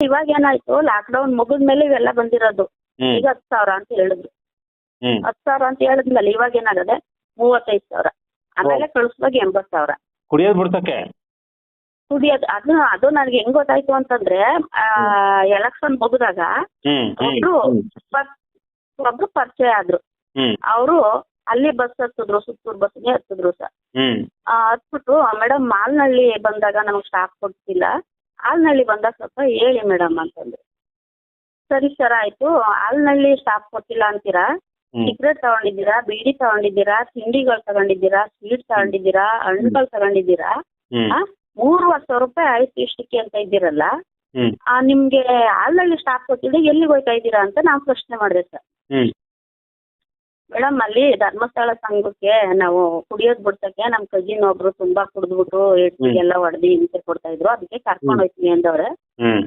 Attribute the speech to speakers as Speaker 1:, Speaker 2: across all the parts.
Speaker 1: ಇವಾಗ ಏನಾಯ್ತು ಲಾಕ್ಡೌನ್ ಮುಗಿದ್ಮೇಲೆ ಇವೆಲ್ಲ ಬಂದಿರೋದು. ಈಗ ಹತ್ತು ಸಾವಿರ ಅಂತ ಹೇಳಿದ್ರು.
Speaker 2: ಹ್ಮ್.
Speaker 1: ಹತ್ತು ಸಾವಿರ ಅಂತ ಹೇಳಿದ್ಮೇಲೆ ಇವಾಗ ಏನಾಗದೆ ಮೂವತ್ತೈದು ಸಾವಿರ. ಆಮೇಲೆ ಕಳಿಸ್ದಾಗ ಎಂಬತ್ತು ಸಾವಿರ.
Speaker 2: ಕುಡಿಯೋದ್ ಬಿಡ್ಸಕ್ಕೆ
Speaker 1: ಕುಡಿಯೋದು ಅದು ಅದು ನನಗೆ ಹೆಂಗ್ ಗೊತ್ತಾಯ್ತು ಅಂತಂದ್ರೆ ಎಲೆಕ್ಷನ್ ಮುಗಿದಾಗ
Speaker 2: ಹ್ಮ್ ಹ್ಮ್
Speaker 1: ಒಬ್ರು
Speaker 2: ಹ್ಮ್.
Speaker 1: ಒಬ್ರು ಪರಿಚಯ ಆದ್ರು.
Speaker 2: ಹ್ಮ್.
Speaker 1: ಅವರು ಅಲ್ಲಿ ಬಸ್ ಹತ್ತಿದ್ರು ಸುತ್ತೂರು ಬಸ್ಗೆ ಹತ್ತಿದ್ರು ಸರ್.
Speaker 2: ಹ್ಮ್.
Speaker 1: ಹತ್ಬಿಟ್ಟು ಮೇಡಮ್ ಮಾಲ್ನಳ್ಳಿ ಬಂದಾಗ ನಮಗೆ ಸ್ಟಾಪ್ ಕೊಡ್ತಿಲ್ಲ. ಆಲ್ನಳ್ಳಿ ಬಂದಾಗ ಸ್ವಲ್ಪ ಹೇಳಿ ಮೇಡಮ್ ಅಂತಂದ್ರು. ಸರಿ ಸರ್ ಆಯ್ತು. ಹಾಲ್ನಳ್ಳಿ ಸ್ಟಾಪ್ ಕೊಟ್ಟಿಲ್ಲ ಅಂತೀರಾ? ಸಿಗರೇಟ್ ತಗೊಂಡಿದ್ದೀರಾ? ಬೀಡಿ ತಗೊಂಡಿದ್ದೀರಾ? ತಿಂಡಿಗಳು ತಗೊಂಡಿದ್ದೀರಾ? ಸ್ವೀಟ್ ತಗೊಂಡಿದ್ದೀರಾ? ಹಣ್ಣುಗಳು ತಗೊಂಡಿದ್ದೀರಾ? ಮೂರುವರೆ ಸಾವಿರ ರೂಪಾಯಿ ಆಯ್ತು ಇಷ್ಟಕ್ಕೆ ಅಂತ ಇದ್ದೀರಲ್ಲ? ಆ, ನಿಮ್ಗೆ ಹಾಲ್ನಳ್ಳಿ ಸ್ಟಾಪ್ ಕೊಟ್ಟಿಲ್ಲ ಎಲ್ಲಿಗೆ ಹೋಯ್ತಾ ಇದ್ದೀರಾ ಅಂತ ನಾವು ಪ್ರಶ್ನೆ ಮಾಡಿದೆ ಸರ್. ಮೇಡಮ್ ಅಲ್ಲಿ ಧರ್ಮಸ್ಥಳ ಸಂಘಕ್ಕೆ ನಾವು ಕುಡಿಯೋದ್ ಬಿಡ್ಸಕ್ಕೆ ನಮ್ ಕಜಿನ್ ಒಬ್ರು ತುಂಬಾ ಕುಡಿದ್ಬಿಟ್ಟು ಎಲ್ಲ ಹೊಡೆದು ಹಿಂಸೆ ಕೊಡ್ತಾ ಇದ್ರು. ಅದಕ್ಕೆ ಕರ್ಕೊಂಡ್ ಹೋಯ್ತೀನಿ ಅಂದವ್ರೆ.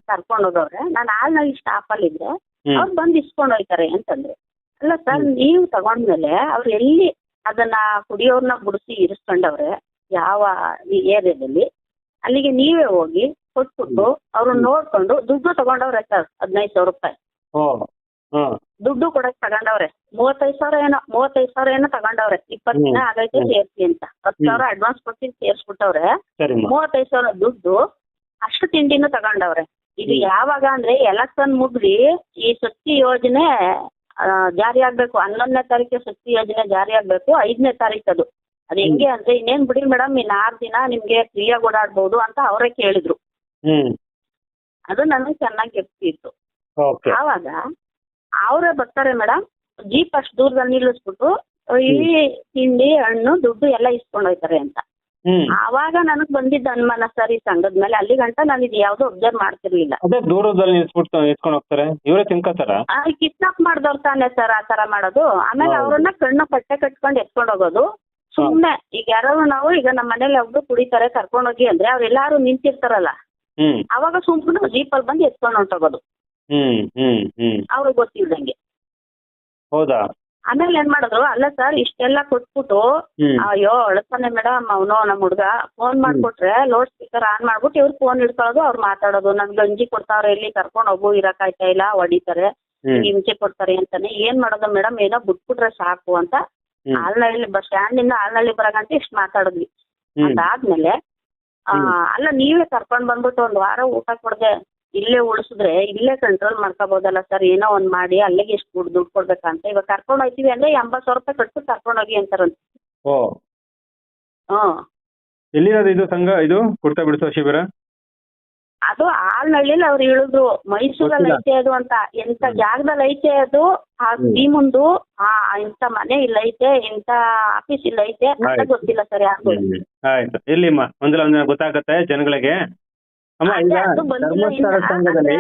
Speaker 1: ಕರ್ಕೊಂಡ್ ಹೋದವ್ರೆ. ನಾನು ಆಲ್ನಲ್ಲಿ ಸ್ಟಾಪ್ ಅಲ್ಲಿ
Speaker 2: ಇದ್ರೆ
Speaker 1: ಅವ್ರು ಬಂದು ಇಸ್ಕೊಂಡ್ ಹೋಯ್ತಾರೆ ಅಂತಂದ್ರೆ. ಅಲ್ಲ ಸರ್ ನೀವು ತಗೊಂಡ್ಮೇಲೆ ಅವ್ರು ಎಲ್ಲಿ ಅದನ್ನ ಕುಡಿಯೋರ್ನ ಬಿಡಿಸಿ ಇರಿಸ್ಕೊಂಡವ್ರೆ ಯಾವ ಏರಿಯಾದಲ್ಲಿ ಅಲ್ಲಿಗೆ ನೀವೇ ಹೋಗಿ ಕೊಟ್ಬಿಟ್ಟು ಅವ್ರನ್ನ ನೋಡ್ಕೊಂಡು ದುಡ್ಡು ತಗೊಂಡವ್ರೆ ಸರ್ ಹದಿನೈದು ಸಾವಿರ ರೂಪಾಯಿ. ದುಡ್ಡು ಕೊಡಕ್ ತಗೊಂಡವ್ರೆ. ಮೂವತ್ತೈದು ಸಾವಿರ ಏನೋ ಮೂವತ್ತೈದು ಸಾವಿರ ಏನೋ ತಗೊಂಡವ್ರೆ. ಇಪ್ಪತ್ತು ದಿನ. ಆಗೈತೆ. ಸೇರ್ಸಿ ಅಂತ. ಹತ್ತು ಸಾವಿರ ಅಡ್ವಾನ್ಸ್ ಕೊಟ್ಟು ಸೇರ್ಸ್ಬಿಟ್ಟವ್ರೆ. ಮೂವತ್ತೈದ್ ಸಾವಿರ ದುಡ್ಡು ಅಷ್ಟು ತಿಂಡಿನೂ ತಗೊಂಡವ್ರೆ. ಇದು ಯಾವಾಗ ಅಂದ್ರೆ ಎಲೆಕ್ಷನ್ ಮುಗ್ದಿ ಈ ಶಕ್ತಿ ಯೋಜನೆ ಜಾರಿ ಆಗ್ಬೇಕು. ಹನ್ನೊಂದನೇ ತಾರೀಕು ಶಕ್ತಿ ಯೋಜನೆ ಜಾರಿ ಆಗ್ಬೇಕು ಐದನೇ ತಾರೀಕು ಅದು. ಅದು ಹೆಂಗೆ ಅಂದ್ರೆ ಇನ್ನೇನ್ ಬಿಡಿ ಮೇಡಮ್ ಇನ್ನು ಆರು ದಿನ ನಿಮ್ಗೆ ಫ್ರೀಯಾಗಿ ಓಡಾಡ್ಬೋದು ಅಂತ ಅವರೇ ಕೇಳಿದ್ರು. ಅದು ನನಗೆ ಚೆನ್ನಾಗಿ ಎಪ್ತಿತ್ತು
Speaker 2: ಓಕೆ
Speaker 1: ಆವಾಗ ಅವರೇ ಬರ್ತಾರೆ ಮೇಡಮ್. ಜೀಪ್ ಅಷ್ಟು ದೂರದಲ್ಲಿ ನಿಲ್ಲಿಸ್ಬಿಟ್ಟು ಈ ತಿಂಡಿ ಹಣ್ಣು ದುಡ್ಡು ಎಲ್ಲ ಇಸ್ಕೊಂಡು ಹೋಯ್ತಾರೆ ಅಂತ. ಆವಾಗ ನನಗ್ ಬಂದಿದ್ದ ಅನುಮಾನ ಸರ್ ಈ ಸಂಘದ ಮೇಲೆ. ಅಲ್ಲಿ ಗಂಟ ನಾನು ಇದು ಯಾವ್ದು ಅಬ್ಸರ್ವ್ ಮಾಡ್ತಿರ್ಲಿಲ್ಲ.
Speaker 2: ಅದೇ ದೂರದಲ್ಲಿ ನಿಲ್ಸ್ಬಿಟ್ಟು ನಿಲ್ಸ್ಕೊಂಡು ಹೋಗ್ತಾರೆ. ಇವರೇ ತಿನ್ಕೋತಾರ?
Speaker 1: ಕಿಡ್ನಾಪ್ ಮಾಡ್ದವ್ರ ತಾನೆ ಸರ್ ಆ ತರ ಮಾಡೋದು. ಆಮೇಲೆ. ಅವ್ರನ್ನ ಕಣ್ಣು ಪಟ್ಟೆ ಕಟ್ಕೊಂಡು ಎತ್ಕೊಂಡು ಹೋಗೋದು. ಸುಮ್ನೆ ಈಗ ಯಾರು ನಾವು ಈಗ ನಮ್ಮ ಮನೇಲಿ ಒಬ್ರು ಕುಡಿತಾರೆ ಕರ್ಕೊಂಡೋಗಿ ಅಂದ್ರೆ ಅವ್ರೆಲ್ಲಾರು ನಿಂತಿರ್ತಾರಲ್ಲ. ಅವಾಗ ಸುಮ್ನೆ ಜೀಪಲ್ಲಿ ಬಂದು ಎತ್ಕೊಂಡು ಹೊಂಟೋಗೋದು.
Speaker 2: ಹ್ಮ್ ಹ್ಮ್ ಹ್ಮ್.
Speaker 1: ಅವ್ರಿಗೆ ಗೊತ್ತಿಲ್ದಂಗೆ.
Speaker 2: ಹೌದಾ?
Speaker 1: ಆಮೇಲೆ ಏನ್ ಮಾಡಿದ್ರು ಅಲ್ಲ ಸರ್ ಇಷ್ಟೆಲ್ಲ ಕೊಟ್ಬಿಟ್ಟು
Speaker 2: ಹ್ಮ್.
Speaker 1: ಅಯ್ಯೋ ಅಳ್ತಾನೆ ಮೇಡಮ್ ಅವನು ನಮ್ಮ ಹುಡ್ಗ ಫೋನ್ ಮಾಡ್ಕೊಟ್ರೆ ಲೋಡ್ ಸ್ಪೀಕರ್ ಆನ್ ಮಾಡ್ಬಿಟ್ಟು ಇವ್ರು ಫೋನ್ ಹಿಡ್ಕೊಳ್ಳೋದು ಅವ್ರು ಮಾತಾಡೋದು. ನಮ್ಗೆ ಗಂಜಿ ಕೊಡ್ತಾವ್ರೆ ಇಲ್ಲಿ ಕರ್ಕೊಂಡು ಹೋಗು ಇರಕ್ಕಾಯ್ತಾ ಇಲ್ಲ ಹೊಡಿತಾರೆ.
Speaker 2: ಹಿಂಚೆ
Speaker 1: ಹಿಂಸೆ ಕೊಡ್ತಾರೆ ಅಂತಾನೆ. ಏನ್ ಮಾಡೋದು ಮೇಡಮ್ ಏನೋ ಬಿಟ್ಬಿಟ್ರೆ ಸಾಕು ಅಂತ.
Speaker 2: ಹ್ಮ್.
Speaker 1: ಆಲ್ನಳ್ಳಿ ಬಸ್ ಸ್ಟ್ಯಾಂಡ್ ಇಂದ ಆಲ್ನಳ್ಳಿ ಬರಗಂತ ಇಷ್ಟು ಮಾತಾಡಿದ್ವಿ.
Speaker 2: ಹ್ಮ್.
Speaker 1: ಅದಾದ್ಮೇಲೆ ಆ, ಅಲ್ಲ ನೀವೇ ಕರ್ಕೊಂಡ್ ಬಂದ್ಬಿಟ್ಟು ಒಂದ್ ವಾರ ಊಟ ಕೊಡದೆ. ಇಲ್ಲೇ ಉಳಿಸಿದ್ರೆ ಇಲ್ಲೇ ಕಂಟ್ರೋಲ್ ಮಾಡ್ಕೋಬೋದಲ್ಲ ಸರ್ ಏನೋ ಒಂದ್ ಮಾಡಿ ಅಲ್ಲಿಗೆ ಎಷ್ಟು ದುಡ್ಡು ದುಡ್ಡು ಕೊಡ್ಬೇಕಂತ. ಇವಾಗ ಕರ್ಕೊಂಡು ಹೋಯ್ತೀವಿ ಅಂದ್ರೆ ಎಂಬತ್ತು ಸಾವಿರ ರೂಪಾಯಿ ಕಟ್ಟು ಕರ್ಕೊಂಡು ಹೋಗಿ ಅಂತಾರಂತ
Speaker 2: ಓ.
Speaker 1: ಹಾ.
Speaker 2: ಎಲ್ಲಿರೋದು ಇದು ಸಂಘ ಇದು? ಕುರ್ತಾ ಬಿಡಿಸೋ ಶಿಬಿರ?
Speaker 1: ಅದು ಹಾಲ್ನಳ್ಳಿಲಿ ಅವ್ರು ಇಳಿದ್ರು ಮೈಸೂರಲ್ಲಿ ಐತೆ ಅದು ಅಂತ. ಎಂತ ಜಾಗದಲ್ಲಿ ಐತೆ ಅದು. ಆ
Speaker 2: ಮುಂದು
Speaker 1: ಸ್ಕೀಮುಂದು ಆ ಇಂಥ ಮನೆ ಇಲ್ಲ ಐತೆ ಇಂಥ ಆಫೀಸ್ ಇಲ್ಲ ಐತೆ ಅಂತ
Speaker 2: ಆಯ್ತು.
Speaker 1: ಗೊತ್ತಿಲ್ಲ ಸರ್ ಯಾರು
Speaker 2: ಆಯ್ತು. ಇಲ್ಲಿಮ್ಮ ಒಂದಿಲ್ಲ ಒಂದಿನ ಗೊತ್ತಾಗತ್ತೆ ಜನಗಳಿಗೆ? ಅಮ್ಮ ಈಗ ಧರ್ಮಸ್ಥಳ ಸಂಘದಲ್ಲಿ